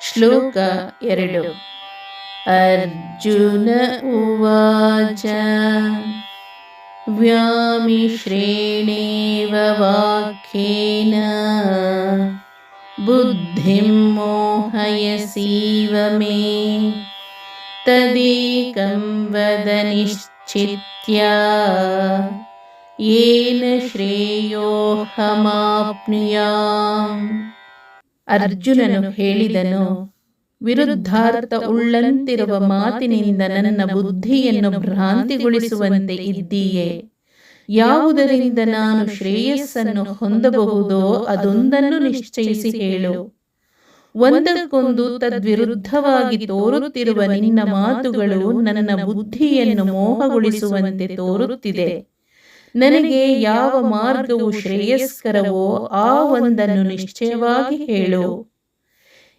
ಶ್ಲೋಕ ಎರಡು ಅರ್ಜುನ ಉವಾಚ व्यामिश्रेणेव वाक्येन बुद्धिं मोहयसीव मे तदेकं वद निश्चित्य येन ಶ್ರೇಯೋಹಮಾಪ್ನುಯಾಂ ಅರ್ಜುನನು ಹೇಳಿದನು ವಿರುದ್ಧಾರ್ಥ ಉಳ್ಳಂತಿರುವ ಮಾತಿನಿಂದ ನನ್ನ ಬುದ್ಧಿಯನ್ನು ಭ್ರಾಂತಿಗೊಳಿಸುವಂತೆ ಇದ್ದೀಯೇ. ಯಾವುದರಿಂದ ನಾನು ಶ್ರೇಯಸ್ಸನ್ನು ಹೊಂದಬಹುದೋ ಅದೊಂದನ್ನು ನಿಶ್ಚಯಿಸಿ ಹೇಳು. ಒಂದಕ್ಕೊಂದು ತದ್ವಿರುದ್ಧವಾಗಿ ತೋರುತ್ತಿರುವ ನಿನ್ನ ಮಾತುಗಳು ನನ್ನ ಬುದ್ಧಿಯನ್ನು ಮೋಹಗೊಳಿಸುವಂತೆ ತೋರುತ್ತಿದೆ. ನನಗೆ ಯಾವ ಮಾರ್ಗವು ಶ್ರೇಯಸ್ಕರವೋ ಆ ಒಂದನ್ನು ನಿಶ್ಚಯವಾಗಿ ಹೇಳು.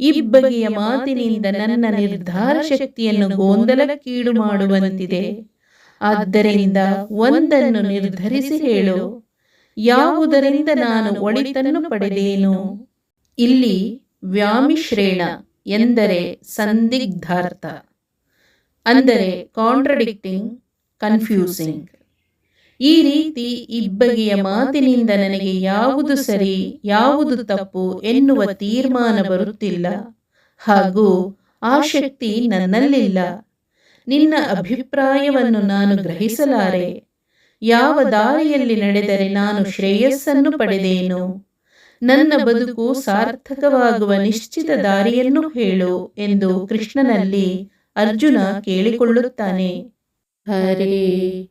ಇಬ್ಬಗೆಯ ಮಾತಿನಿಂದ ನನ್ನ ನಿರ್ಧಾರ ಶಕ್ತಿಯನ್ನು ಗೊಂದಲಕ್ಕೀಡು ಮಾಡುವಂತಿದೆ. ಆದ್ದರಿಂದ ಒಂದನ್ನು ನಿರ್ಧರಿಸಿ ಹೇಳು. ಯಾವುದರಿಂದ ನಾನು ಒಳಿತನ್ನು ಪಡೆದೇನು? ಇಲ್ಲಿ ವ್ಯಾಮಿಶ್ರೇಣ ಎಂದರೆ ಸಂದಿಗ್ಧಾರ್ಥ. ಅಂದರೆ ಕಾಂಟ್ರಡಿಕ್ಟಿಂಗ್ ಕನ್ಫ್ಯೂಸಿಂಗ್ ಈ ರೀತಿ ಇಬ್ಬಗೆಯ ಮಾತಿನಿಂದ ನನಗೆ ಯಾವುದು ಸರಿ, ಯಾವುದು ತಪ್ಪು ಎನ್ನುವ ತೀರ್ಮಾನ ಬರುತ್ತಿಲ್ಲ. ಹಾಗೂ ಆ ಶಕ್ತಿ ನನ್ನಲ್ಲಿಲ್ಲ. ನಿನ್ನ ಅಭಿಪ್ರಾಯವನ್ನು ನಾನು ಗ್ರಹಿಸಲಾರೆ. ಯಾವ ದಾರಿಯಲ್ಲಿ ನಡೆದರೆ ನಾನು ಶ್ರೇಯಸ್ಸನ್ನು ಪಡೆದೇನು? ನನ್ನ ಬದುಕು ಸಾರ್ಥಕವಾಗುವ ನಿಶ್ಚಿತ ದಾರಿಯನ್ನು ಹೇಳು ಎಂದು ಕೃಷ್ಣನಲ್ಲಿ ಅರ್ಜುನ ಕೇಳಿಕೊಳ್ಳುತ್ತಾನೆ. ಹರೇ